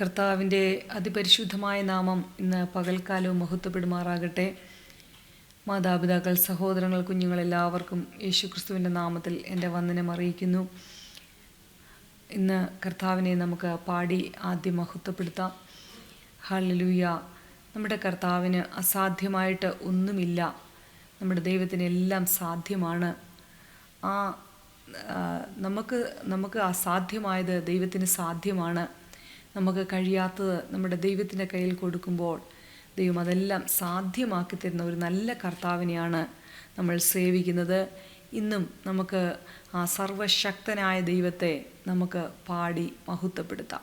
കർത്താവിന്റെ അതിപരിശുദ്ധമായ നാമം ഇന്ന് പകൽക്കാലവും മഹത്വപ്പെടുമാറാകട്ടെ. മാതാപിതാക്കൾ സഹോദരങ്ങൾ കുഞ്ഞുങ്ങൾ എല്ലാവർക്കും യേശുക്രിസ്തുവിന്റെ നാമത്തിൽ എന്റെ വന്ദനം അറിയിക്കുന്നു. ഇന്ന് കർത്താവിനെ നമുക്ക് പാടി ആദ്യം മഹത്വപ്പെടുത്താം. ഹല്ലേലൂയ. നമ്മുടെ കർത്താവിന് അസാധ്യമായിട്ട് ഒന്നുമില്ല. നമ്മുടെ ദൈവത്തിന് എല്ലാം സാധ്യമാണ്. ആ, നമുക്ക് നമുക്ക് അസാധ്യമായത് ദൈവത്തിന് സാധ്യമാണ്. നമുക്ക് കഴിയാത്തത് നമ്മുടെ ദൈവത്തിന്റെ കയ്യിൽ കൊടുക്കുമ്പോൾ ദൈവം അതെല്ലാം സാധ്യമാക്കി തരുന്ന ഒരു നല്ല കർത്താവിനെയാണ് നമ്മൾ സേവിക്കുന്നത്. ഇന്നും നമുക്ക് ആ സർവശക്തനായ ദൈവത്തെ നമുക്ക് പാടി മഹത്വപ്പെടുത്താം.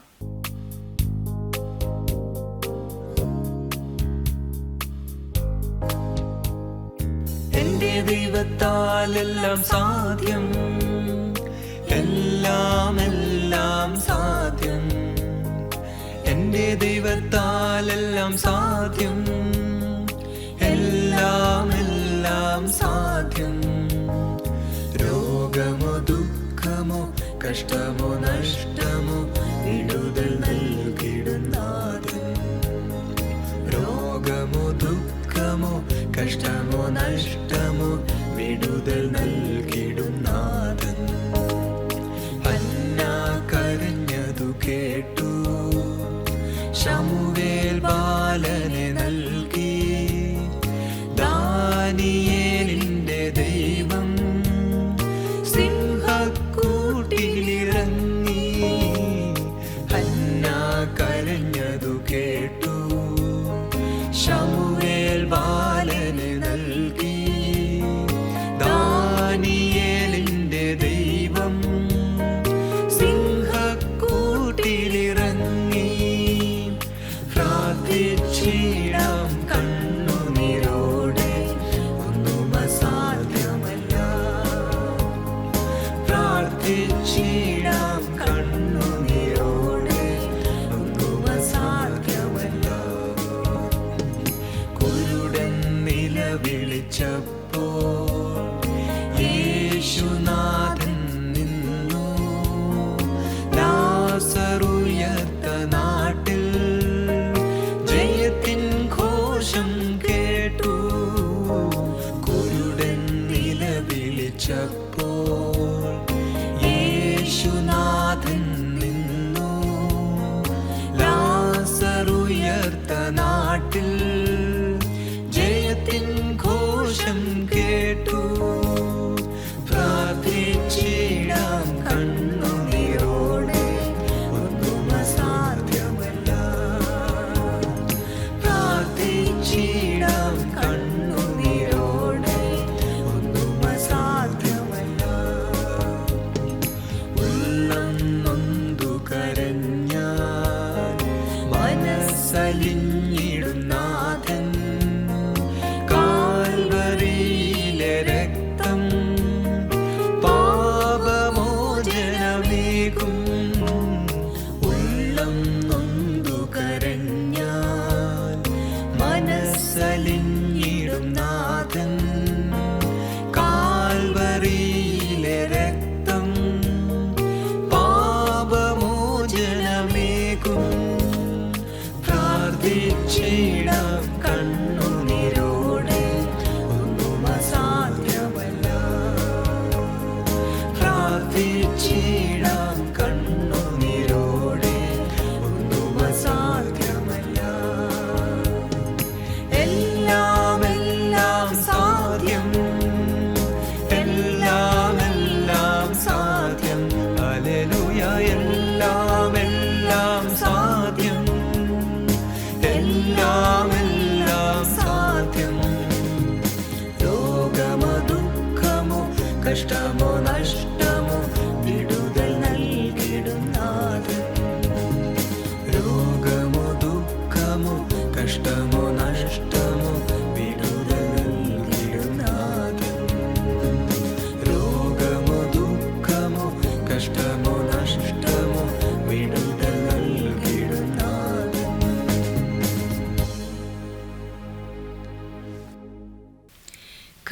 ദൈവത്താലെല്ലാം എല്ലാം സാധ്യം. എല്ലാം എല്ലാം സാധ്യം എല്ലാം സാധ്യം. എല്ലാം എല്ലാം സാധ്യം. രോഗമോ ദുഃഖമോ കഷ്ടമോ നഷ്ടമോ വിടുതൽ നൽകിടുന്നാദ്യം രോഗമോ ദുഃഖമോ കഷ്ടമോ നിലവിളിച്ചപ്പോൾ യേശുനാഥൻ 既然。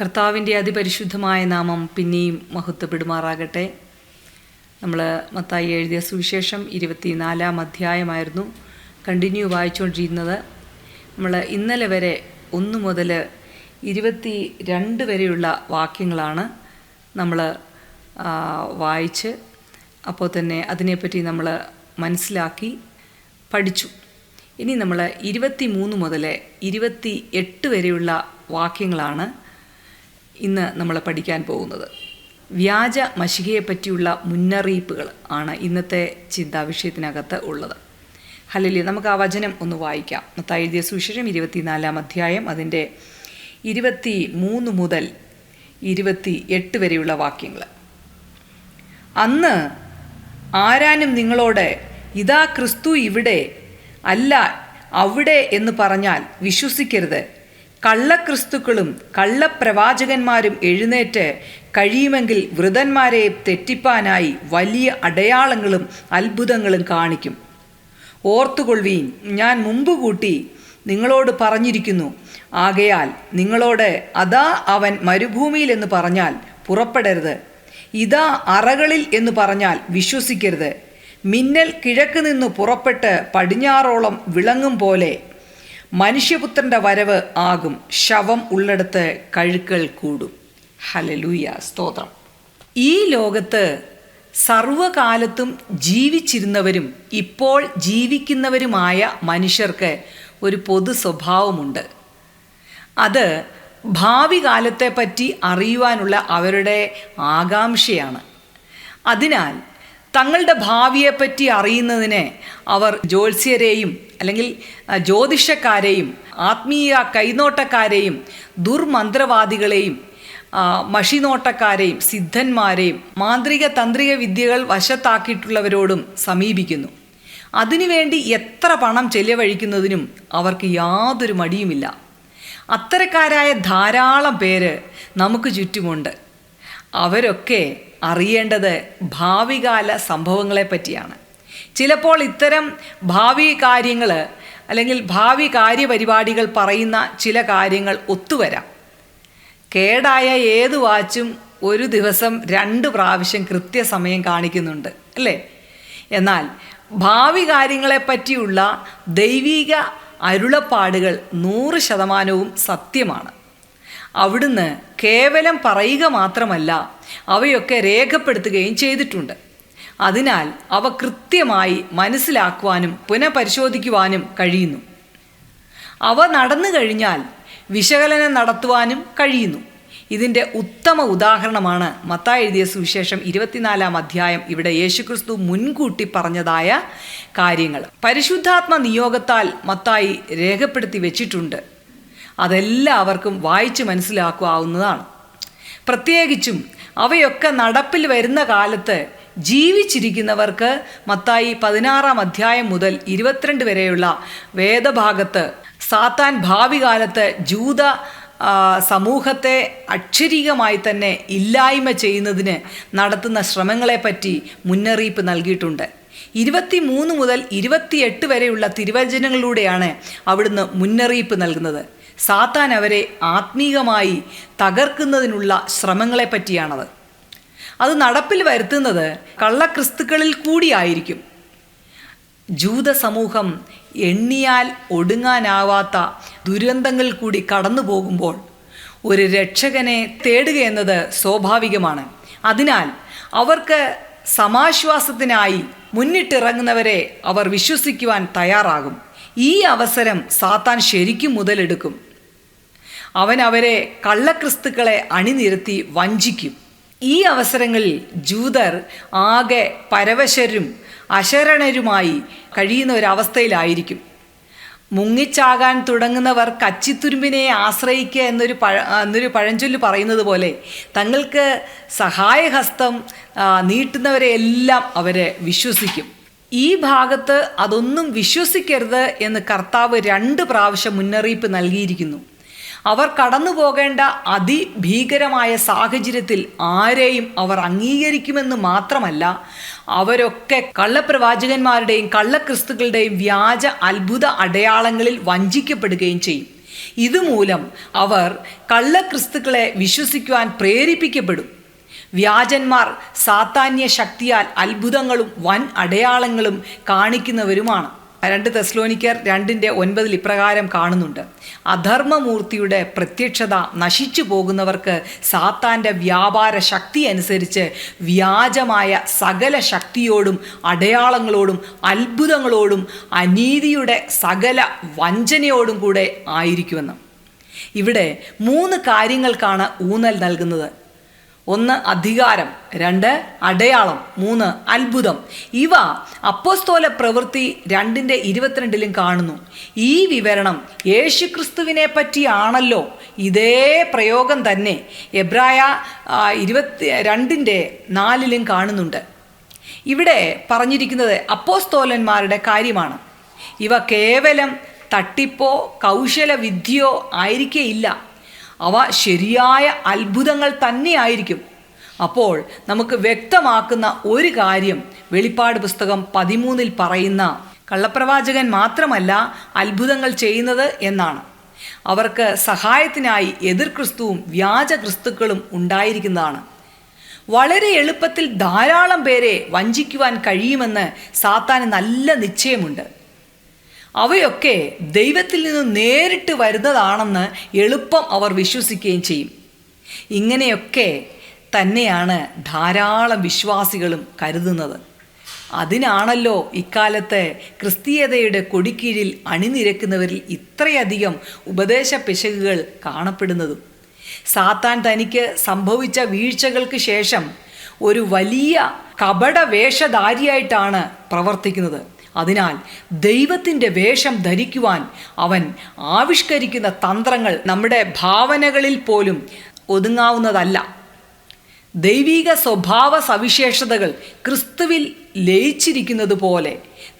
കർത്താവിന്റെ അതിപരിശുദ്ധമായ നാമം പിന്നെയും മഹത്വപ്പെടുമാറാകട്ടെ. നമ്മൾ മത്തായി എഴുതിയ സുവിശേഷം ഇരുപത്തിനാലാം അധ്യായമായിരുന്നു കണ്ടിന്യൂ വായിച്ചുകൊണ്ടിരുന്നത് നമ്മൾ ഇന്നലെ വരെ ഒന്ന് മുതൽ ഇരുപത്തി രണ്ട് വരെയുള്ള വാക്യങ്ങളാണ് നമ്മൾ വായിച്ച് അപ്പോൾ തന്നെ അതിനെപ്പറ്റി നമ്മൾ മനസ്സിലാക്കി പഠിച്ചു. ഇനി നമ്മൾ ഇരുപത്തി മൂന്ന് മുതൽ ഇരുപത്തി എട്ട് വരെയുള്ള വാക്യങ്ങളാണ് ഇന്ന് നമ്മൾ പഠിക്കാൻ പോകുന്നത്. വ്യാജ മഷികയെപ്പറ്റിയുള്ള മുന്നറിയിപ്പുകൾ ആണ് ഇന്നത്തെ ചിന്താവിഷയത്തിനകത്ത് ഉള്ളത്. ഹലലി നമുക്ക് ആ വചനം ഒന്ന് വായിക്കാം. മൊത്തം എഴുതിയ സുവിശേഷം ഇരുപത്തിനാലാം അധ്യായം അതിന്റെ ഇരുപത്തി മൂന്ന് മുതൽ ഇരുപത്തി എട്ട് വരെയുള്ള വാക്യങ്ങൾ. അന്ന് ആരാനും നിങ്ങളോട് ഇതാ ക്രിസ്തു ഇവിടെ അല്ല അവിടെ എന്ന് പറഞ്ഞാൽ വിശ്വസിക്കരുത്. കള്ളക്രിസ്തുക്കളും കള്ളപ്രവാചകന്മാരും എഴുന്നേറ്റ് കഴിയുമെങ്കിൽ വൃതന്മാരെ തെറ്റിപ്പാനായി വലിയ അടയാളങ്ങളും അത്ഭുതങ്ങളും കാണിക്കും. ഓർത്തുകൊള്ളുവീൻ ഞാൻ മുമ്പ് കൂട്ടി നിങ്ങളോട് പറഞ്ഞിരിക്കുന്നു. ആകയാൽ നിങ്ങളോട് അതാ അവൻ മരുഭൂമിയിൽ എന്ന് പറഞ്ഞാൽ പുറപ്പെടരുത്. ഇതാ അറകളിൽ എന്ന് പറഞ്ഞാൽ വിശ്വസിക്കരുത്. മിന്നൽ കിഴക്ക് നിന്ന് പുറപ്പെട്ട് പടിഞ്ഞാറോളം വിളങ്ങും പോലെ മനുഷ്യപുത്രന്റെ വരവ് ആകും. ശവം ഉള്ളിടത്ത് കഴുക്കൾ കൂടും. ഹലലൂയ സ്തോത്രം. ഈ ലോകത്ത് സർവകാലത്തും ജീവിച്ചിരുന്നവരും ഇപ്പോൾ ജീവിക്കുന്നവരുമായ മനുഷ്യർക്ക് ഒരു പൊതു സ്വഭാവമുണ്ട്. അത് ഭാവി കാലത്തെപ്പറ്റി അറിയുവാനുള്ള അവരുടെ ആകാംക്ഷയാണ്. അതിനാൽ തങ്ങളുടെ ഭാവിയെപ്പറ്റി അറിയുന്നതിന് അവർ ജ്യോത്സ്യരെയും അല്ലെങ്കിൽ ജ്യോതിഷക്കാരെയും ആത്മീയ കൈനോട്ടക്കാരെയും ദുർമന്ത്രവാദികളെയും മഷിനോട്ടക്കാരെയും സിദ്ധന്മാരെയും മാന്ത്രിക തന്ത്രിക വിദ്യകൾ വശത്താക്കിയിട്ടുള്ളവരോടും സമീപിക്കുന്നു. അതിനുവേണ്ടി എത്ര പണം ചെലവഴിക്കുന്നതിനും അവർക്ക് യാതൊരു മടിയുമില്ല. അത്തരക്കാരായ ധാരാളം പേര് നമുക്ക് ചുറ്റുമുണ്ട്. അവരൊക്കെ അറിയേണ്ടത് ഭാവികാല സംഭവങ്ങളെ പറ്റിയാണ്. ചിലപ്പോൾ ഇത്തരം ഭാവി കാര്യങ്ങൾ അല്ലെങ്കിൽ ഭാവി കാര്യപരിപാടികൾ പറയുന്ന ചില കാര്യങ്ങൾ ഒത്തുവരാം. കേടായ ഏത് വാച്ചും ഒരു ദിവസം രണ്ട് പ്രാവശ്യം കൃത്യസമയം കാണിക്കുന്നുണ്ട് അല്ലേ? എന്നാൽ ഭാവി കാര്യങ്ങളെ പറ്റിയുള്ള ദൈവിക അരുളപ്പാടുകൾ നൂറ് ശതമാനവും സത്യമാണ്. അവിടുന്ന് കേവലം പറയുക മാത്രമല്ല അവയൊക്കെ രേഖപ്പെടുത്തുകയും ചെയ്തിട്ടുണ്ട്. അതിനാൽ അവ കൃത്യമായി മനസ്സിലാക്കുവാനും പുനഃപരിശോധിക്കുവാനും കഴിയുന്നു. അവ നടന്നു കഴിഞ്ഞാൽ വിശകലനം നടത്തുവാനും കഴിയുന്നു. ഇതിന്റെ ഉത്തമ ഉദാഹരണമാണ് മത്തായി എഴുതിയ സുവിശേഷം ഇരുപത്തിനാലാം അധ്യായം ഇവിടെ യേശുക്രിസ്തു മുൻകൂട്ടി പറഞ്ഞതായ കാര്യങ്ങൾ. പരിശുദ്ധാത്മ നിയോഗത്താൽ മത്തായി രേഖപ്പെടുത്തി വെച്ചിട്ടുണ്ട്. അതെല്ലാവർക്കും വായിച്ച് മനസ്സിലാക്കാവുന്നതാണ് പ്രത്യേകിച്ചും അവയൊക്കെ നടപ്പിൽ വരുന്ന കാലത്ത് ജീവിച്ചിരിക്കുന്നവർക്ക് മത്തായി പതിനാറാം അധ്യായം മുതൽ ഇരുപത്തിരണ്ട് വരെയുള്ള വേദഭാഗത്ത് സാത്താൻ ഭാവി കാലത്ത് ജൂത സമൂഹത്തെ അക്ഷരീകമായി തന്നെ ഇല്ലായ്മ ചെയ്യുന്നതിന് നടത്തുന്ന ശ്രമങ്ങളെപ്പറ്റി മുന്നറിയിപ്പ് നൽകിയിട്ടുണ്ട്. ഇരുപത്തി മൂന്ന് മുതൽ ഇരുപത്തിയെട്ട് വരെയുള്ള തിരുവചനങ്ങളിലൂടെയാണ് അവിടുന്ന് മുന്നറിയിപ്പ് നൽകുന്നത്. സാത്താൻ അവരെ ആത്മീകമായി തകർക്കുന്നതിനുള്ള ശ്രമങ്ങളെ പറ്റിയാണത് അത് നടപ്പിൽ വരുത്തുന്നത് കള്ളക്രിസ്തുക്കളിൽ കൂടിയായിരിക്കും. ജൂത സമൂഹം എണ്ണിയാൽ ഒടുങ്ങാനാവാത്ത ദുരന്തങ്ങൾ കൂടി കടന്നു പോകുമ്പോൾ ഒരു രക്ഷകനെ തേടുക എന്നത് സ്വാഭാവികമാണ്. അതിനാൽ അവർക്ക് സമാശ്വാസത്തിനായി മുന്നിട്ടിറങ്ങുന്നവരെ അവർ വിശ്വസിക്കുവാൻ തയ്യാറാകും. ഈ അവസരം സാത്താൻ ശരിക്കും മുതലെടുക്കും. അവൻ അവരെ കള്ളക്രിസ്തുക്കളെ അണിനിരത്തി വഞ്ചിക്കും. ഈ അവസരങ്ങളിൽ ജൂതർ ആകെ പരവശരും അശരണരുമായി കഴിയുന്ന ഒരവസ്ഥയിലായിരിക്കും മുങ്ങിച്ചാകാൻ തുടങ്ങുന്നവർ കച്ചിത്തുരുമ്പിനെ ആശ്രയിക്കുക എന്നൊരു പഴ എന്നൊരു പഴഞ്ചൊല്ല് പറയുന്നത് പോലെ തങ്ങൾക്ക് സഹായഹസ്തം നീട്ടുന്നവരെ എല്ലാം അവരെ വിശ്വസിക്കും. ഈ ഭാഗത്ത് അതൊന്നും വിശ്വസിക്കരുത് എന്ന് കർത്താവ് രണ്ട് പ്രാവശ്യം മുന്നറിയിപ്പ് നൽകിയിരിക്കുന്നു. അവർ കടന്നു പോകേണ്ട അതിഭീകരമായ സാഹചര്യത്തിൽ ആരെയും അവർ അംഗീകരിക്കുമെന്ന് മാത്രമല്ല അവരൊക്കെ കള്ളപ്രവാചകന്മാരുടെയും കള്ളക്രിസ്തുക്കളുടെയും വ്യാജ അത്ഭുത അടയാളങ്ങളിൽ വഞ്ചിക്കപ്പെടുകയും ചെയ്യും. ഇതുമൂലം അവർ കള്ളക്രിസ്തുക്കളെ വിശ്വസിക്കുവാൻ പ്രേരിപ്പിക്കപ്പെടും. വ്യാജന്മാർ സാത്താന്യ ശക്തിയാൽ അത്ഭുതങ്ങളും വൻ അടയാളങ്ങളും കാണിക്കുന്നവരുമാണ്. രണ്ട് തെസ്ലോനിക്കർ രണ്ടിന്റെ ഒൻപതിൽ ഇപ്രകാരം കാണുന്നുണ്ട്. അധർമ്മമൂർത്തിയുടെ പ്രത്യക്ഷത നശിച്ചു പോകുന്നവർക്ക് സാത്താന്റെ വ്യാപാര ശക്തി അനുസരിച്ച് വ്യാജമായ സകല ശക്തിയോടും അടയാളങ്ങളോടും അത്ഭുതങ്ങളോടും അനീതിയുടെ സകല വഞ്ചനയോടും കൂടെ ആയിരിക്കുമെന്ന്. ഇവിടെ മൂന്ന് കാര്യങ്ങൾക്കാണ് ഊന്നൽ നൽകുന്നത്. ഒന്ന് അധികാരം രണ്ട് അടയാളം മൂന്ന് അത്ഭുതം. ഇവ അപ്പോസ്തോല പ്രവൃത്തി രണ്ടിന്റെ ഇരുപത്തിരണ്ടിലും കാണുന്നു. ഈ വിവരണം യേശുക്രിസ്തുവിനെ പറ്റിയാണല്ലോ. ഇതേ പ്രയോഗം തന്നെ എബ്രായ ഇരുപത്തി രണ്ടിന്റെ നാലിലും കാണുന്നുണ്ട്. ഇവിടെ പറഞ്ഞിരിക്കുന്നത് അപ്പോസ്തോലന്മാരുടെ കാര്യമാണ്. ഇവ കേവലം തട്ടിപ്പോ കൗശലവിദ്യയോ ആയിരിക്കേയില്ല. അവ ശരിയായ അത്ഭുതങ്ങൾ തന്നെയായിരിക്കും. അപ്പോൾ നമുക്ക് വ്യക്തമാക്കുന്ന ഒരു കാര്യം വെളിപ്പാട് പുസ്തകം പതിമൂന്നിൽ പറയുന്ന കള്ളപ്രവാചകൻ മാത്രമല്ല അത്ഭുതങ്ങൾ ചെയ്യുന്നത് എന്നാണ്. അവർക്ക് സഹായത്തിനായി എതിർ ക്രിസ്തുവും വ്യാജ ക്രിസ്തുക്കളും ഉണ്ടായിരിക്കുന്നതാണ്. വളരെ എളുപ്പത്തിൽ ധാരാളം പേരെ വഞ്ചിക്കുവാൻ കഴിയുമെന്ന് സാത്താന് നല്ല നിശ്ചയമുണ്ട്. അവയൊക്കെ ദൈവത്തിൽ നിന്ന് നേരിട്ട് വരുന്നതാണെന്ന് എളുപ്പം അവർ വിശ്വസിക്കുകയും ചെയ്യും. ഇങ്ങനെയൊക്കെ തന്നെയാണ് ധാരാളം വിശ്വാസികളും കരുതുന്നത്. അതിനാണല്ലോ ഇക്കാലത്ത് ക്രിസ്തീയതയുടെ കൊടിക്കീഴിൽ അണിനിരക്കുന്നവരിൽ ഇത്രയധികം ഉപദേശ പിശകുകൾ കാണപ്പെടുന്നതും. സാത്താൻ തനിക്ക് സംഭവിച്ച വീഴ്ചകൾക്ക് ശേഷം ഒരു വലിയ കപട വേഷധാരിയായിട്ടാണ് പ്രവർത്തിക്കുന്നത്. അതിനാൽ ദൈവത്തിന്റെ വേഷം ധരിക്കുവാൻ അവൻ ആവിഷ്കരിക്കുന്ന തന്ത്രങ്ങൾ നമ്മുടെ ഭാവനകളിൽ പോലും ഒതുങ്ങാവുന്നതല്ല. ദൈവിക സ്വഭാവ സവിശേഷതകൾ ക്രിസ്തുവിൽ ലയിച്ചിരിക്കുന്നത് പോലെ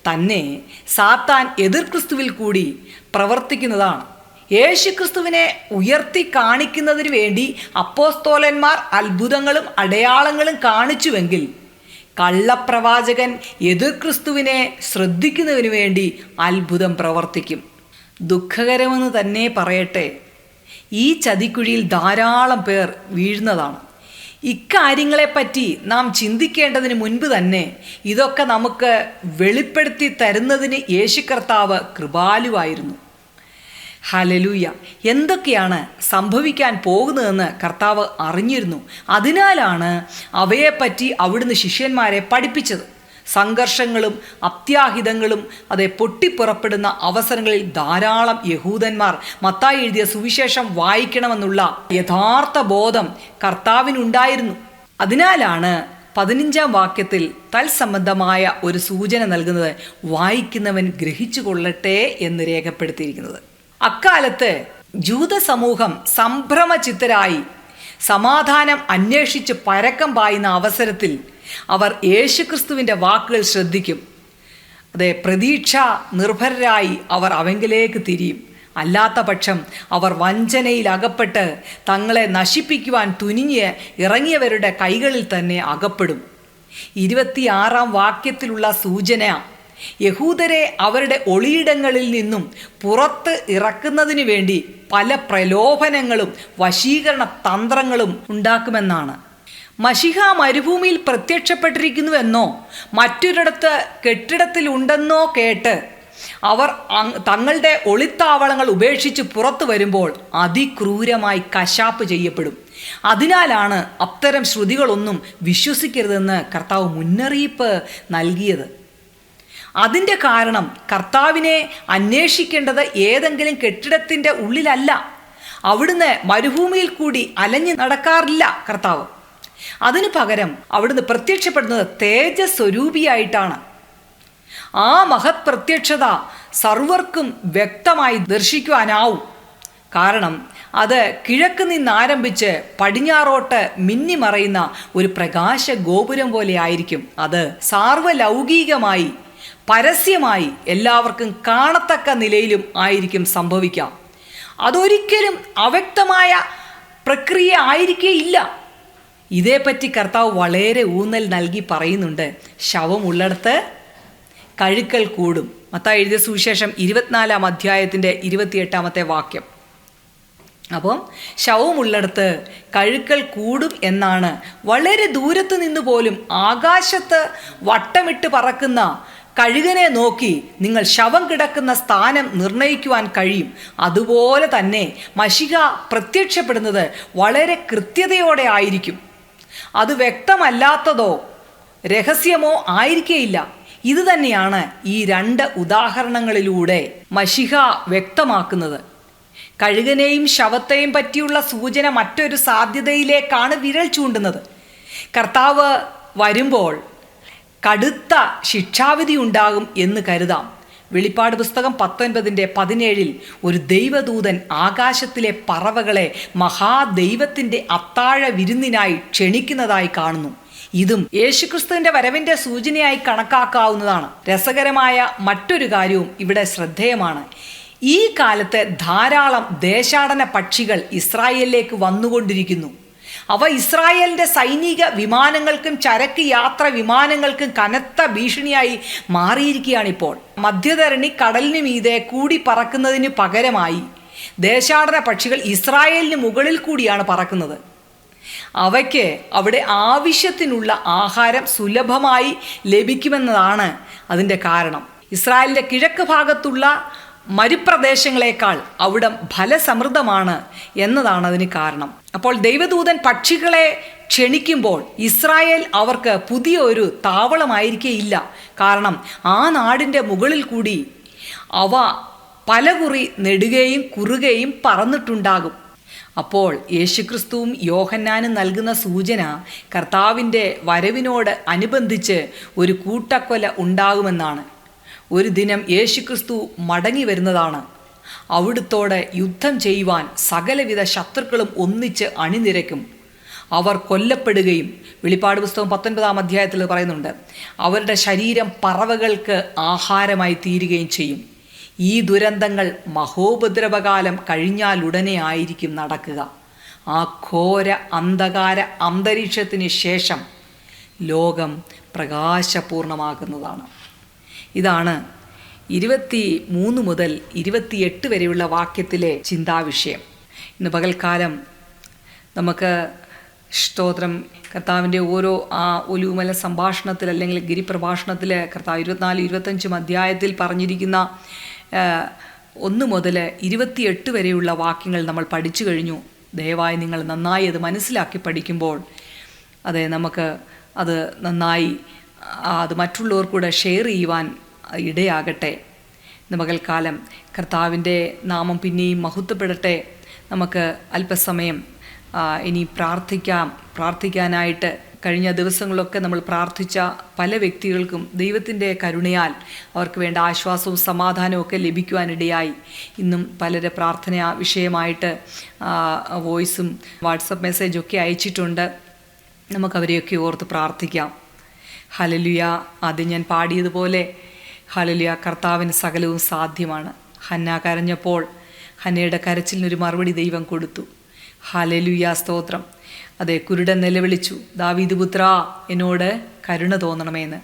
തന്നെ സാത്താൻ എതിർ ക്രിസ്തുവിൽ കൂടി പ്രവർത്തിക്കുന്നതാണ്. യേശു ക്രിസ്തുവിനെ ഉയർത്തി കാണിക്കുന്നതിന് വേണ്ടി അപ്പോസ്തോലന്മാർ അത്ഭുതങ്ങളും അടയാളങ്ങളും കാണിച്ചുവെങ്കിൽ കള്ളപ്രവാചകൻ എതിർ ക്രിസ്തുവിനെ ശ്രദ്ധിക്കുന്നതിന് വേണ്ടി അത്ഭുതം പ്രവർത്തിക്കും. ദുഃഖകരമെന്ന് തന്നെ പറയട്ടെ ഈ ചതിക്കുഴിയിൽ ധാരാളം പേർ വീഴുന്നതാണ്. ഇക്കാര്യങ്ങളെപ്പറ്റി നാം ചിന്തിക്കേണ്ടതിന് മുൻപ് തന്നെ ഇതൊക്കെ നമുക്ക് വെളിപ്പെടുത്തി തരുന്നതിന് യേശു കർത്താവ് കൃപാലുവായിരുന്നു. ഹലലൂയ എന്തൊക്കെയാണ് സംഭവിക്കാൻ പോകുന്നതെന്ന് കർത്താവ് അറിഞ്ഞിരുന്നു. അതിനാലാണ് അവയെപ്പറ്റി അവിടുന്ന് ശിഷ്യന്മാരെ പഠിപ്പിച്ചത്. സംഘർഷങ്ങളും അത്യാഹിതങ്ങളും അതെ പൊട്ടിപ്പുറപ്പെടുന്ന അവസരങ്ങളിൽ ധാരാളം യഹൂദന്മാർ മത്തായി എഴുതിയ സുവിശേഷം വായിക്കണമെന്നുള്ള യഥാർത്ഥ ബോധം കർത്താവിനുണ്ടായിരുന്നു. അതിനാലാണ് പതിനഞ്ചാം വാക്യത്തിൽ തൽസംബന്ധമായ ഒരു സൂചന നൽകുന്നത് വായിക്കുന്നവൻ ഗ്രഹിച്ചു കൊള്ളട്ടെ എന്ന് രേഖപ്പെടുത്തിയിരിക്കുന്നത്. അക്കാലത്ത് ജൂത സമൂഹം സംഭ്രമചിത്തരായി സമാധാനം അന്വേഷിച്ച് പരക്കം പായുന്ന അവസരത്തിൽ അവർ യേശുക്രിസ്തുവിന്റെ വാക്കുകൾ ശ്രദ്ധിക്കും. അതെ പ്രതീക്ഷ നിർഭരരായി അവർ അവങ്കിലേക്ക് തിരിയും. അല്ലാത്ത പക്ഷം അവർ വഞ്ചനയിൽ അകപ്പെട്ട് തങ്ങളെ നശിപ്പിക്കുവാൻ തുനിഞ്ഞ് ഇറങ്ങിയവരുടെ കൈകളിൽ തന്നെ അകപ്പെടും. ഇരുപത്തിയാറാം വാക്യത്തിലുള്ള സൂചന യഹൂദരെ അവരുടെ ഒളിയിടങ്ങളിൽ നിന്നും പുറത്ത് ഇറക്കുന്നതിന് വേണ്ടി പല പ്രലോഭനങ്ങളും വശീകരണ തന്ത്രങ്ങളും ഉണ്ടാക്കുമെന്നാണ്. മഷിഹ മരുഭൂമിയിൽ പ്രത്യക്ഷപ്പെട്ടിരിക്കുന്നുവെന്നോ മറ്റൊരിടത്ത് കെട്ടിടത്തിലുണ്ടെന്നോ കേട്ട് അവർ തങ്ങളുടെ ഒളിത്താവളങ്ങൾ ഉപേക്ഷിച്ച് പുറത്തു വരുമ്പോൾ അതിക്രൂരമായി കശാപ്പ് ചെയ്യപ്പെടും. അതിനാലാണ് അത്തരം ശ്രുതികളൊന്നും വിശ്വസിക്കരുതെന്ന് കർത്താവ് മുന്നറിയിപ്പ് നൽകിയത്. അതിന്റെ കാരണം കർത്താവിനെ അന്വേഷിക്കേണ്ടത് ഏതെങ്കിലും കെട്ടിടത്തിന്റെ ഉള്ളിലല്ല. അവിടുന്ന് മരുഭൂമിയിൽ കൂടി അലഞ്ഞു നടക്കാറില്ല കർത്താവ്. അതിനു പകരം അവിടുന്ന് പ്രത്യക്ഷപ്പെടുന്നത് തേജസ്വരൂപിയായിട്ടാണ്. ആ മഹത് പ്രത്യക്ഷത സർവർക്കും വ്യക്തമായി ദർശിക്കുവാനാവും. കാരണം അത് കിഴക്ക് നിന്നാരംഭിച്ച് പടിഞ്ഞാറോട്ട് മിന്നിമറയുന്ന ഒരു പ്രകാശ ഗോപുരം പോലെ ആയിരിക്കും. അത് സാർവലൗകികമായി പരസ്യമായി എല്ലാവർക്കും കാണത്തക്ക നിലയിലും ആയിരിക്കും സംഭവിക്കാം. അതൊരിക്കലും അവ്യക്തമായ പ്രക്രിയ ആയിരിക്കേയില്ല. ഇതേപ്പറ്റി കർത്താവ് വളരെ ഊന്നൽ നൽകി പറയുന്നുണ്ട്. ശവം ഉള്ളിടത്ത് കഴുക്കൽ കൂടും. മത്തായി എഴുതിയ സുവിശേഷം ഇരുപത്തിനാലാം അധ്യായത്തിന്റെ ഇരുപത്തിയെട്ടാമത്തെ വാക്യം. അപ്പം ശവമുള്ളിടത്ത് കഴുക്കൽ കൂടും എന്നാണ് വളരെ ദൂരത്ത് നിന്ന് പോലും ആകാശത്ത് വട്ടമിട്ട് പറക്കുന്ന കഴുകനെ നോക്കി നിങ്ങൾ ശവം കിടക്കുന്ന സ്ഥാനം നിർണയിക്കുവാൻ കഴിയും. അതുപോലെ തന്നെ മഷിക പ്രത്യക്ഷപ്പെടുന്നത് വളരെ കൃത്യതയോടെ ആയിരിക്കും. അത് വ്യക്തമല്ലാത്തതോ രഹസ്യമോ ആയിരിക്കേയില്ല. ഇത് തന്നെയാണ് ഈ രണ്ട് ഉദാഹരണങ്ങളിലൂടെ മഷിഹ വ്യക്തമാക്കുന്നത്. കഴുകനെയും ശവത്തെയും പറ്റിയുള്ള സൂചന മറ്റൊരു സാധ്യതയിലേക്കാണ് വിരൽ ചൂണ്ടുന്നത്. കർത്താവ് വരുമ്പോൾ കടുത്ത ശിക്ഷാവിധി ഉണ്ടാകും എന്ന് കരുതാം. വെളിപ്പാട് പുസ്തകം പത്തൊൻപതിന്റെ പതിനേഴിൽ ഒരു ദൈവദൂതൻ ആകാശത്തിലെ പറവകളെ മഹാദൈവത്തിന്റെ അത്താഴ വിരുന്നിനായി ക്ഷണിക്കുന്നതായി കാണുന്നു. ഇതും യേശുക്രിസ്തുവിന്റെ വരവിന്റെ സൂചനയായി കണക്കാക്കാവുന്നതാണ്. രസകരമായ മറ്റൊരു കാര്യവും ഇവിടെ ശ്രദ്ധേയമാണ്. ഈ കാലത്ത് ധാരാളം ദേശാടന പക്ഷികൾ ഇസ്രായേലിലേക്ക് വന്നുകൊണ്ടിരിക്കുന്നു. അവ ഇസ്രായേലിന്റെ സൈനിക വിമാനങ്ങൾക്കും ചരക്ക് യാത്ര വിമാനങ്ങൾക്കും കനത്ത ഭീഷണിയായി മാറിയിരിക്കുകയാണ് ഇപ്പോൾ മധ്യധരണി കടലിന് മീതെ കൂടി പറക്കുന്നതിന് പകരമായി ദേശാടന പക്ഷികൾ ഇസ്രായേലിന് മുകളിൽ കൂടിയാണ് പറക്കുന്നത്. അവയ്ക്ക് അവിടെ ആവശ്യത്തിനുള്ള ആഹാരം സുലഭമായി ലഭിക്കുമെന്നതാണ് അതിന്റെ കാരണം. ഇസ്രായേലിന്റെ കിഴക്ക് ഭാഗത്തുള്ള മരുപ്രദേശങ്ങളെക്കാൾ അവിടെ ഫലസമൃദ്ധമാണ് എന്നതാണ് അതിന് കാരണം. അപ്പോൾ ദൈവദൂതൻ പക്ഷികളെ ക്ഷണിക്കുമ്പോൾ ഇസ്രായേൽ അവർക്ക് പുതിയ ഒരു താവളമായിരിക്കേയില്ല. കാരണം ആ നാടിന്റെ മുകളിൽ കൂടി അവ പലകുറി നെടുകയും കുറുകയും പറന്നിട്ടുണ്ടാകും. അപ്പോൾ യേശുക്രിസ്തുവും യോഹന്നാനും നൽകുന്ന സൂചന കർത്താവിന്റെ വരവിനോട് അനുബന്ധിച്ച് ഒരു കൂട്ടക്കൊല ഉണ്ടാകുമെന്നാണ്. ഒരു ദിനം യേശുക്രിസ്തു മടങ്ങി വരുന്നതാണ്. അവിടുത്തോടെ യുദ്ധം ചെയ്യുവാൻ സകലവിധ ശത്രുക്കളും ഒന്നിച്ച് അണിനിരക്കും. അവർ കൊല്ലപ്പെടുകയും വെളിപ്പാട് പുസ്തകം പത്തൊൻപതാം അധ്യായത്തിൽ പറയുന്നുണ്ട് അവരുടെ ശരീരം പറവകൾക്ക് ആഹാരമായി തീരുകയും ചെയ്യും. ഈ ദുരന്തങ്ങൾ മഹോപദ്രവകാലം കഴിഞ്ഞാലുടനെ ആയിരിക്കും നടക്കുക. ആ ഘോര അന്ധകാര അന്തരീക്ഷത്തിന് ശേഷം ലോകം പ്രകാശപൂർണമാകുന്നതാണ്. ഇതാണ് ഇരുപത്തി മൂന്ന് മുതൽ ഇരുപത്തിയെട്ട് വരെയുള്ള വാക്യത്തിലെ ചിന്താവിഷയം. ഇന്ന് പകൽക്കാലം നമുക്ക് സ്തോത്രം. കർത്താവിന്റെ ഓരോ ആ ഒലുമല സംഭാഷണത്തിൽ അല്ലെങ്കിൽ ഗിരിപ്രഭാഷണത്തിൽ കർത്താവ് ഇരുപത്തിനാല് ഇരുപത്തഞ്ചും അധ്യായത്തിൽ പറഞ്ഞിരിക്കുന്ന ഒന്ന് മുതൽ ഇരുപത്തിയെട്ട് വരെയുള്ള വാക്യങ്ങൾ നമ്മൾ പഠിച്ചു കഴിഞ്ഞു. ദയവായി നിങ്ങൾ നന്നായി അത് മനസ്സിലാക്കി പഠിക്കുമ്പോൾ അതെ നമുക്ക് അത് നന്നായി അത് മറ്റുള്ളവർക്കൂടെ ഷെയർ ചെയ്യുവാൻ ഇടയാകട്ടെ. ഇന്ന് കാലം കർത്താവിന്റെ നാമം പിന്നെയും മഹത്വപ്പെടട്ടെ. നമുക്ക് അല്പസമയം ഇനി പ്രാർത്ഥിക്കാം. പ്രാർത്ഥിക്കാനായിട്ട് കഴിഞ്ഞ ദിവസങ്ങളിലൊക്കെ നമ്മൾ പ്രാർത്ഥിച്ച പല വ്യക്തികൾക്കും ദൈവത്തിന്റെ കരുണയാൽ അവർക്ക് വേണ്ട ആശ്വാസവും സമാധാനവും ലഭിക്കുവാനിടയായി. ഇന്നും പലരെ പ്രാർത്ഥന വിഷയമായിട്ട് വോയിസും വാട്സപ്പ് മെസ്സേജൊക്കെ അയച്ചിട്ടുണ്ട്. നമുക്കവരെയൊക്കെ ഓർത്ത് പ്രാർത്ഥിക്കാം. ഹലലുയ ആദ്യം ഞാൻ പാടിയതുപോലെ ഹലലുയ കർത്താവിന് സകലവും സാധ്യമാണ്. ഹന്ന കരഞ്ഞപ്പോൾ ഹന്നയുടെ കരച്ചിലിനൊരു മറുപടി ദൈവം കൊടുത്തു. ഹലലുയ സ്തോത്രം. അതെ കുരുടൻ നിലവിളിച്ചു. ദാവീദ് പുത്ര എന്നോട് കരുണ തോന്നണമെന്ന്.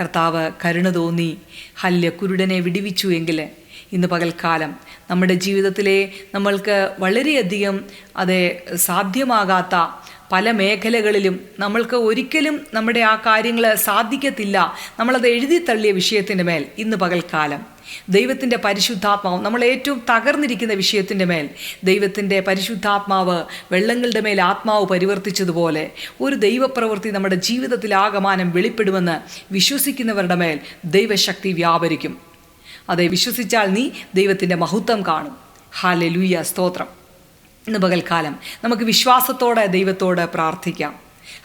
കർത്താവ് കരുണ തോന്നി. ഹല്യ കുരുടനെ വിടിവിച്ചു എങ്കിൽ ഇന്ന് പകൽക്കാലം നമ്മുടെ ജീവിതത്തിലെ നമ്മൾക്ക് വളരെയധികം അതെ സാധ്യമാകാത്ത പല മേഖലകളിലും നമ്മൾക്ക് ഒരിക്കലും നമ്മുടെ ആ കാര്യങ്ങൾ സാധിക്കത്തില്ല. നമ്മളത് എഴുതി തള്ളിയ വിഷയത്തിന്റെ മേൽ ഇന്ന് പകൽക്കാലം. ദൈവത്തിന്റെ പരിശുദ്ധാത്മാവ് നമ്മൾ ഏറ്റവും തകർന്നിരിക്കുന്ന വിഷയത്തിന്റെ മേൽ. ദൈവത്തിന്റെ പരിശുദ്ധാത്മാവ് വെള്ളങ്ങളുടെ മേൽ ആത്മാവ് പരിവർത്തിച്ചതുപോലെ ഒരു ദൈവപ്രവൃത്തി നമ്മുടെ ജീവിതത്തിൽ ആകമാനം വെളിപ്പെടുമെന്ന് വിശ്വസിക്കുന്നവരുടെ മേൽ ദൈവശക്തി വ്യാപരിക്കും. അതെ വിശ്വസിച്ചാൽ നീ ദൈവത്തിന്റെ മഹത്വം കാണും. ഹാലെ സ്തോത്രം. ഇന്ന് പകൽക്കാലം നമുക്ക് വിശ്വാസത്തോടെ ദൈവത്തോട് പ്രാർത്ഥിക്കാം.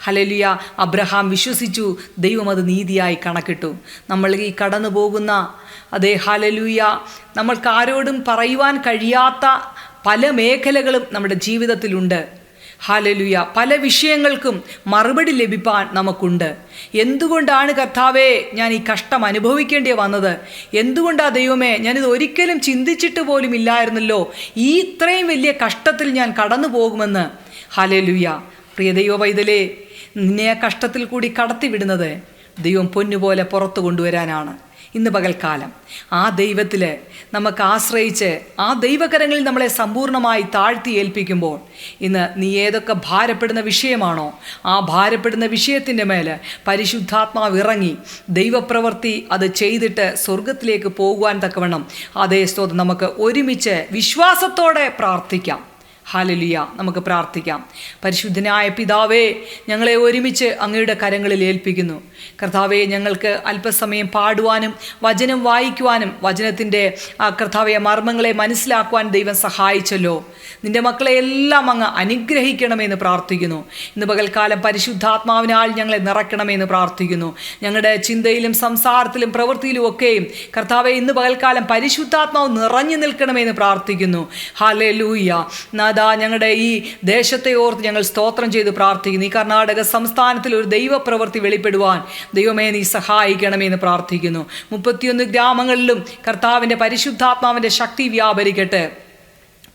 ഹലലിയ അബ്രഹാം വിശ്വസിച്ചു ദൈവം അത് നീതിയായി കണക്കിട്ടു. നമ്മൾ ഈ കടന്നു പോകുന്ന അതേ ഹലലൂയ നമ്മൾക്ക് ആരോടും പറയുവാൻ കഴിയാത്ത പല മേഖലകളും നമ്മുടെ ജീവിതത്തിലുണ്ട്. ഹാലലുയ. പല വിഷയങ്ങൾക്കും മറുപടി ലഭിപ്പാൻ നമുക്കുണ്ട്. എന്തുകൊണ്ടാണ് കർത്താവേ ഞാൻ ഈ കഷ്ടം അനുഭവിക്കേണ്ടി വന്നത്? എന്തുകൊണ്ടാണ് ദൈവമേ ഞാനിത് ഒരിക്കലും ചിന്തിച്ചിട്ട് പോലും ഇല്ലായിരുന്നല്ലോ? ഈ ഇത്രയും വലിയ കഷ്ടത്തിൽ ഞാൻ കടന്നു പോകുമെന്ന്. ഹാലലുയ. പ്രിയ ദൈവ പൈതലേ നിന്നെ ആ കഷ്ടത്തിൽ കൂടി കടത്തിവിടുന്നത് ദൈവം പൊന്നുപോലെ പുറത്തു കൊണ്ടുവരാനാണ്. ഇന്ന് പകൽക്കാലം. ആ ദൈവത്തിൽ നമുക്ക് ആശ്രയിച്ച് ആ ദൈവകരങ്ങളിൽ നമ്മളെ സമ്പൂർണമായി താഴ്ത്തി ഏൽപ്പിക്കുമ്പോൾ ഇന്ന് നീ ഏതൊക്കെ ഭാരപ്പെടുന്ന വിഷയമാണോ ആ ഭാരപ്പെടുന്ന വിഷയത്തിന്റെ മേൽ പരിശുദ്ധാത്മാവ് ഇറങ്ങി ദൈവപ്രവൃത്തി അത് ചെയ്തിട്ട് സ്വർഗത്തിലേക്ക് പോകുവാൻ തക്കവണ്ണം അതേ സ്തോത്രം നമുക്ക് ഒരുമിച്ച് വിശ്വാസത്തോടെ പ്രാർത്ഥിക്കാം. ഹാലലിയ. നമുക്ക് പ്രാർത്ഥിക്കാം. പരിശുദ്ധനായ പിതാവേ ഞങ്ങളെ ഒരുമിച്ച് അങ്ങയുടെ കരങ്ങളിൽ ഏൽപ്പിക്കുന്നു. കർത്താവെ ഞങ്ങൾക്ക് അല്പസമയം പാടുവാനും വചനം വായിക്കുവാനും വചനത്തിന്റെ ആ കർത്താവെ മർമ്മങ്ങളെ മനസ്സിലാക്കുവാൻ ദൈവം സഹായിച്ചല്ലോ. നിന്റെ മക്കളെ എല്ലാം അങ്ങ് അനുഗ്രഹിക്കണമെന്ന് പ്രാർത്ഥിക്കുന്നു. ഇന്ന് പകൽക്കാലം പരിശുദ്ധാത്മാവിനാൽ ഞങ്ങളെ നിറയ്ക്കണമെന്ന് പ്രാർത്ഥിക്കുന്നു. ഞങ്ങളുടെ ചിന്തയിലും സംസാരത്തിലും പ്രവൃത്തിയിലും ഒക്കെയും കർത്താവെ ഇന്ന് പകൽക്കാലം പരിശുദ്ധാത്മാവ് നിറഞ്ഞു നിൽക്കണമെന്ന് പ്രാർത്ഥിക്കുന്നു. ഹാലേ ലൂയ്യ നാദാ ഞങ്ങളുടെ ഈ ദേശത്തെ ഓർത്ത് ഞങ്ങൾ സ്തോത്രം ചെയ്ത് പ്രാർത്ഥിക്കുന്നു. ഈ കർണാടക സംസ്ഥാനത്തിൽ ഒരു ദൈവപ്രവൃത്തി വെളിപ്പെടുവാൻ ദൈവമേ നീ സഹായിക്കണമെന്ന് പ്രാർത്ഥിക്കുന്നു. മുപ്പത്തിയൊന്ന് ഗ്രാമങ്ങളിലും കർത്താവിന്റെ പരിശുദ്ധാത്മാവിന്റെ ശക്തി വ്യാപരിക്കട്ടെ.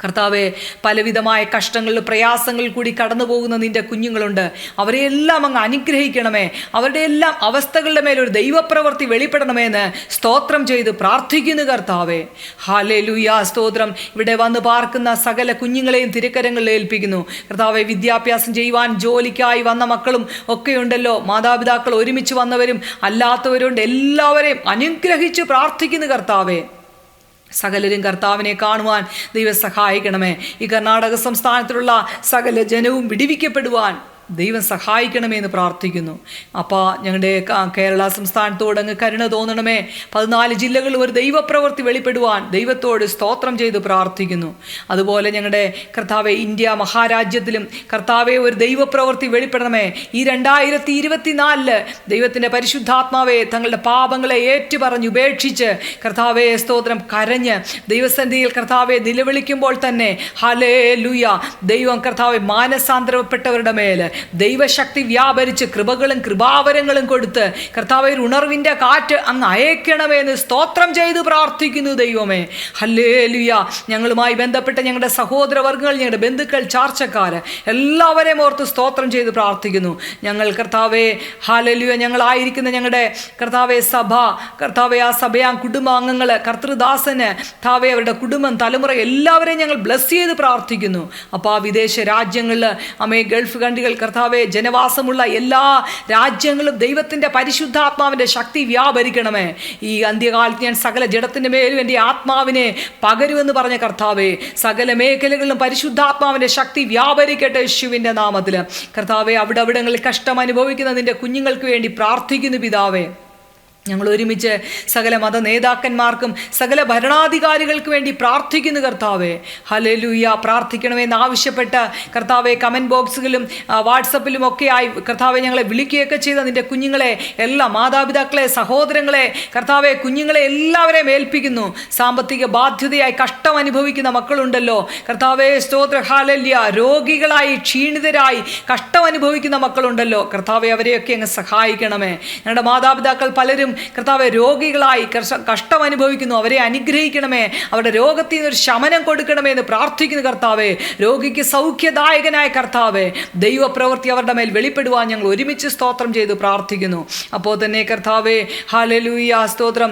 കർത്താവെ പലവിധമായ കഷ്ടങ്ങളിൽ പ്രയാസങ്ങളിൽ കൂടി കടന്നു പോകുന്ന നിന്റെ കുഞ്ഞുങ്ങളുണ്ട്. അവരെയെല്ലാം അങ്ങ് അനുഗ്രഹിക്കണമേ. അവരുടെ എല്ലാം അവസ്ഥകളുടെ മേലൊരു ദൈവപ്രവൃത്തി വെളിപ്പെടണമെന്ന് സ്തോത്രം ചെയ്ത് പ്രാർത്ഥിക്കുന്നു കർത്താവെ. ഹാലേ ലുയാ സ്തോത്രം. ഇവിടെ വന്ന് പാർക്കുന്ന സകല കുഞ്ഞുങ്ങളെയും തിരക്കരങ്ങളിൽ ഏൽപ്പിക്കുന്നു. കർത്താവെ വിദ്യാഭ്യാസം ചെയ്യുവാൻ ജോലിക്കായി വന്ന മക്കളും ഒക്കെയുണ്ടല്ലോ. മാതാപിതാക്കൾ ഒരുമിച്ച് വന്നവരും അല്ലാത്തവരുണ്ട്. എല്ലാവരെയും അനുഗ്രഹിച്ച് പ്രാർത്ഥിക്കുന്നു കർത്താവെ. സകലരും കർത്താവിനെ കാണുവാൻ ദൈവം സഹായിക്കണമേ. ഈ കർണാടക സംസ്ഥാനത്തിലുള്ള സകല ജനവും വിടിവിക്കപ്പെടുവാൻ ദൈവം സഹായിക്കണമേ എന്ന് പ്രാർത്ഥിക്കുന്നു അപ്പോൾ ഞങ്ങളുടെ കേരള സംസ്ഥാനത്തോട് അങ്ങ് കരുണ തോന്നണമേ. പതിനാല് ജില്ലകളിൽ ഒരു ദൈവപ്രവൃത്തി വെളിപ്പെടുവാൻ ദൈവത്തോട് സ്തോത്രം ചെയ്ത് പ്രാർത്ഥിക്കുന്നു. അതുപോലെ ഞങ്ങളുടെ കർത്താവെ ഇന്ത്യ മഹാരാജ്യത്തിലും കർത്താവെ ഒരു ദൈവപ്രവൃത്തി വെളിപ്പെടണമേ. ഈ രണ്ടായിരത്തി ഇരുപത്തിനാലിൽ ദൈവത്തിന്റെ പരിശുദ്ധാത്മാവെ തങ്ങളുടെ പാപങ്ങളെ ഏറ്റുപറഞ്ഞ് ഉപേക്ഷിച്ച് കർത്താവെ സ്തോത്രം കരഞ്ഞ് ദൈവസന്ധിയിൽ കർത്താവെ നിലവിളിക്കുമ്പോൾ തന്നെ ഹലേ ലുയ ദൈവം കർത്താവെ മാനസാന്തരപ്പെട്ടവരുടെ മേൽ ദൈവശക്തി വ്യാപരിച്ച് കൃപകളും കൃപാവരങ്ങളും കൊടുത്ത് കർത്താവ് ഒരു ഉണർവിന്റെ കാറ്റ് അങ്ങ് അയക്കണമെന്ന് സ്തോത്രം ചെയ്ത് പ്രാർത്ഥിക്കുന്നു ദൈവമേ. ഹല്ലേ ലുയ ഞങ്ങളുമായി ബന്ധപ്പെട്ട ഞങ്ങളുടെ സഹോദരവർഗങ്ങൾ ഞങ്ങളുടെ ബന്ധുക്കൾ ചാർച്ചക്കാർ എല്ലാവരെയും ഓർത്ത് സ്തോത്രം ചെയ്ത് പ്രാർത്ഥിക്കുന്നു. ഞങ്ങൾ കർത്താവെ ഹാലലുയ ഞങ്ങളായിരിക്കുന്ന ഞങ്ങളുടെ കർത്താവെ സഭ കർത്താവെ ആ സഭയാ കുടുംബാംഗങ്ങൾ കർത്തൃദാസന് കർത്താവെ അവരുടെ കുടുംബം തലമുറ എല്ലാവരെയും ഞങ്ങൾ ബ്ലസ് ചെയ്ത് പ്രാർത്ഥിക്കുന്നു. അപ്പോൾ ആ വിദേശ രാജ്യങ്ങളിൽ അമേ ഗൾഫ് കൺട്രികൾ കർത്താവെ ജനവാസമുള്ള എല്ലാ രാജ്യങ്ങളും ദൈവത്തിന്റെ പരിശുദ്ധാത്മാവിന്റെ ശക്തി വ്യാപരിക്കണമേ. ഈ അന്ത്യകാലത്ത് ഞാൻ സകല ജഡത്തിന്റെ മേലും എന്റെ ആത്മാവിനെ പകരുമെന്ന് പറഞ്ഞ കർത്താവെ സകല മേഖലകളിലും പരിശുദ്ധാത്മാവിന്റെ ശക്തി വ്യാപരിക്കട്ടെ യേശുവിന്റെ നാമത്തിൽ കർത്താവെ അവിടെ അവിടങ്ങളിൽ കഷ്ടം അനുഭവിക്കുന്ന നിന്റെ കുഞ്ഞുങ്ങൾക്ക് വേണ്ടി പ്രാർത്ഥിക്കുന്നു പിതാവേ. ഞങ്ങൾ ഒരുമിച്ച് സകല മത നേതാക്കന്മാർക്കും സകല ഭരണാധികാരികൾക്ക് വേണ്ടി പ്രാർത്ഥിക്കുന്നു കർത്താവെ. ഹലലുയ പ്രാർത്ഥിക്കണമെന്ന് ആവശ്യപ്പെട്ട് കർത്താവെ കമന്റ് ബോക്സുകളിലും വാട്സപ്പിലും ഒക്കെ ആയി കർത്താവെ ഞങ്ങളെ വിളിക്കുകയൊക്കെ ചെയ്ത നിന്റെ കുഞ്ഞുങ്ങളെ എല്ലാ മാതാപിതാക്കളെ സഹോദരങ്ങളെ കർത്താവെ കുഞ്ഞുങ്ങളെ എല്ലാവരെയും ഏൽപ്പിക്കുന്നു. സാമ്പത്തിക ബാധ്യതയായി കഷ്ടം അനുഭവിക്കുന്ന മക്കളുണ്ടല്ലോ. കർത്താവെ സ്തോത്ര. ഹാലല്യ രോഗികളായി ക്ഷീണിതരായി കഷ്ടം അനുഭവിക്കുന്ന മക്കളുണ്ടല്ലോ. കർത്താവെ അവരെയൊക്കെ അങ്ങ് സഹായിക്കണമേ. ഞങ്ങളുടെ മാതാപിതാക്കൾ പലരും കർത്താവെ രോഗികളായി കഷ്ടം അനുഭവിക്കുന്നു. അവരെ അനുഗ്രഹിക്കണമേ. അവരുടെ രോഗത്തിൽ നിന്ന് ഒരു ശമനം കൊടുക്കണമേ എന്ന് പ്രാർത്ഥിക്കുന്നു കർത്താവേ. രോഗിക്ക് സൗഖ്യദായകനായ കർത്താവേ ദൈവപ്രവൃത്തി അവരുടെ മേൽ വെളിപ്പെടുവാൻ ഞങ്ങൾ ഒരുമിച്ച് സ്തോത്രം ചെയ്ത് പ്രാർത്ഥിക്കുന്നു. അപ്പോൾ തന്നെ കർത്താവേ ഹാലലൂയ സ്തോത്രം.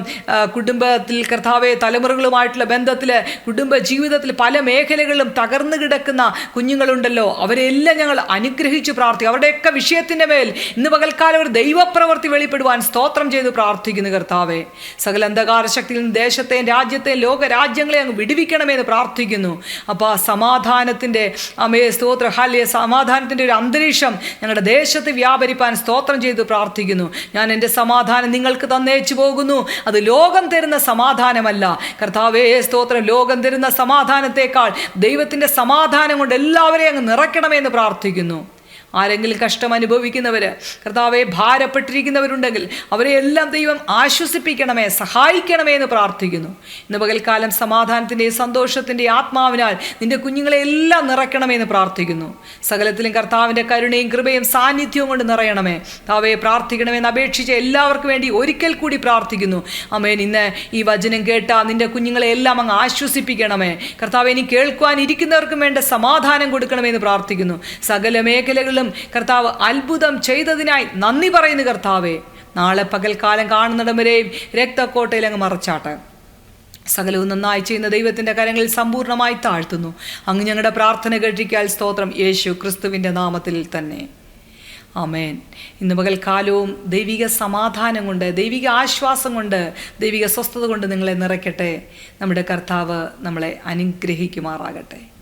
കുടുംബത്തിൽ കർത്താവെ തലമുറകളുമായിട്ടുള്ള ബന്ധത്തിൽ കുടുംബ ജീവിതത്തിൽ പല മേഖലകളിലും തകർന്നു കിടക്കുന്ന കുഞ്ഞുങ്ങളുണ്ടല്ലോ. അവരെല്ലാം ഞങ്ങൾ അനുഗ്രഹിച്ചു പ്രാർത്ഥിക്കും. അവരുടെയൊക്കെ വിഷയത്തിന്റെ മേൽ ഇന്ന് പകൽക്കാലം ഒരു ദൈവപ്രവൃത്തി വെളിപ്പെടുവാൻ സ്തോത്രം ചെയ്ത് പ്രാർത്ഥിക്കുന്നു കർത്താവെ സകല അന്ധകാര ശക്തിയിൽ നിന്ന് ദേശത്തെയും രാജ്യത്തെയും ലോക രാജ്യങ്ങളെ അങ്ങ് വിടുവിക്കണമെന്ന് പ്രാർത്ഥിക്കുന്നു. അപ്പോൾ ആ സമാധാനത്തിന്റെ അമേ സ്തോത്ര ഹാല്യ സമാധാനത്തിന്റെ ഒരു അന്തരീക്ഷം ഞങ്ങളുടെ ദേശത്ത് വ്യാപരിപ്പാൻ സ്തോത്രം ചെയ്ത് പ്രാർത്ഥിക്കുന്നു. ഞാൻ എന്റെ സമാധാനം നിങ്ങൾക്ക് തന്നേച്ചു പോകുന്നു. അത് ലോകം തരുന്ന സമാധാനമല്ല. കർത്താവേ സ്തോത്രം ലോകം തരുന്ന സമാധാനത്തേക്കാൾ ദൈവത്തിന്റെ സമാധാനം കൊണ്ട് എല്ലാവരെയും അങ്ങ് നിറയ്ക്കണമെന്ന് പ്രാർത്ഥിക്കുന്നു. ആരെങ്കിലും കഷ്ടം അനുഭവിക്കുന്നവർ കർത്താവെ ഭാരപ്പെട്ടിരിക്കുന്നവരുണ്ടെങ്കിൽ അവരെ എല്ലാം ദൈവം ആശ്വസിപ്പിക്കണമേ സഹായിക്കണമേ എന്ന് പ്രാർത്ഥിക്കുന്നു. ഇന്ന് പകൽക്കാലം സമാധാനത്തിന്റെയും സന്തോഷത്തിന്റെയും ആത്മാവിനാൽ നിന്റെ കുഞ്ഞുങ്ങളെ എല്ലാം നിറയ്ക്കണമേ എന്ന് പ്രാർത്ഥിക്കുന്നു. സകലത്തിലും കർത്താവിന്റെ കരുണയും കൃപയും സാന്നിധ്യവും കൊണ്ട് നിറയണമേ. താവയെ പ്രാർത്ഥിക്കണമെന്ന് അപേക്ഷിച്ച് എല്ലാവർക്കും വേണ്ടി ഒരിക്കൽ കൂടി പ്രാർത്ഥിക്കുന്നു. അമ്മേൻ ഇന്ന് ഈ വചനം കേട്ട നിന്റെ കുഞ്ഞുങ്ങളെ എല്ലാം അങ്ങ് ആശ്വസിപ്പിക്കണമേ. കർത്താവ് ഇനി കേൾക്കുവാൻ ഇരിക്കുന്നവർക്കും വേണ്ട സമാധാനം കൊടുക്കണമെന്ന് പ്രാർത്ഥിക്കുന്നു. സകല മേഖലകളിലും കർത്താവ് അത്ഭുതം ചെയ്തതിനായി നന്ദി പറയുന്നു കർത്താവേ. നാളെ പകൽക്കാലം കാണുന്നിടം വരെയും രക്തക്കോട്ടയിൽ അങ്ങ് മറച്ചാട്ടെ. സകലവും നന്നായി ചെയ്യുന്ന ദൈവത്തിന്റെ കരങ്ങളിൽ സമ്പൂർണമായി താഴ്ത്തുന്നു. അങ്ങ് ഞങ്ങളുടെ പ്രാർത്ഥന കേട്ടിരിക്കാൻ സ്തോത്രം യേശു ക്രിസ്തുവിന്റെ നാമത്തിൽ തന്നെ. അമേൻ ഇന്ന് പകൽക്കാലവും ദൈവിക സമാധാനം കൊണ്ട് ദൈവിക ആശ്വാസം കൊണ്ട് ദൈവിക സ്വസ്ഥത കൊണ്ട് നിങ്ങളെ നിറയ്ക്കട്ടെ. നമ്മുടെ കർത്താവ് നമ്മളെ അനുഗ്രഹിക്കുമാറാകട്ടെ.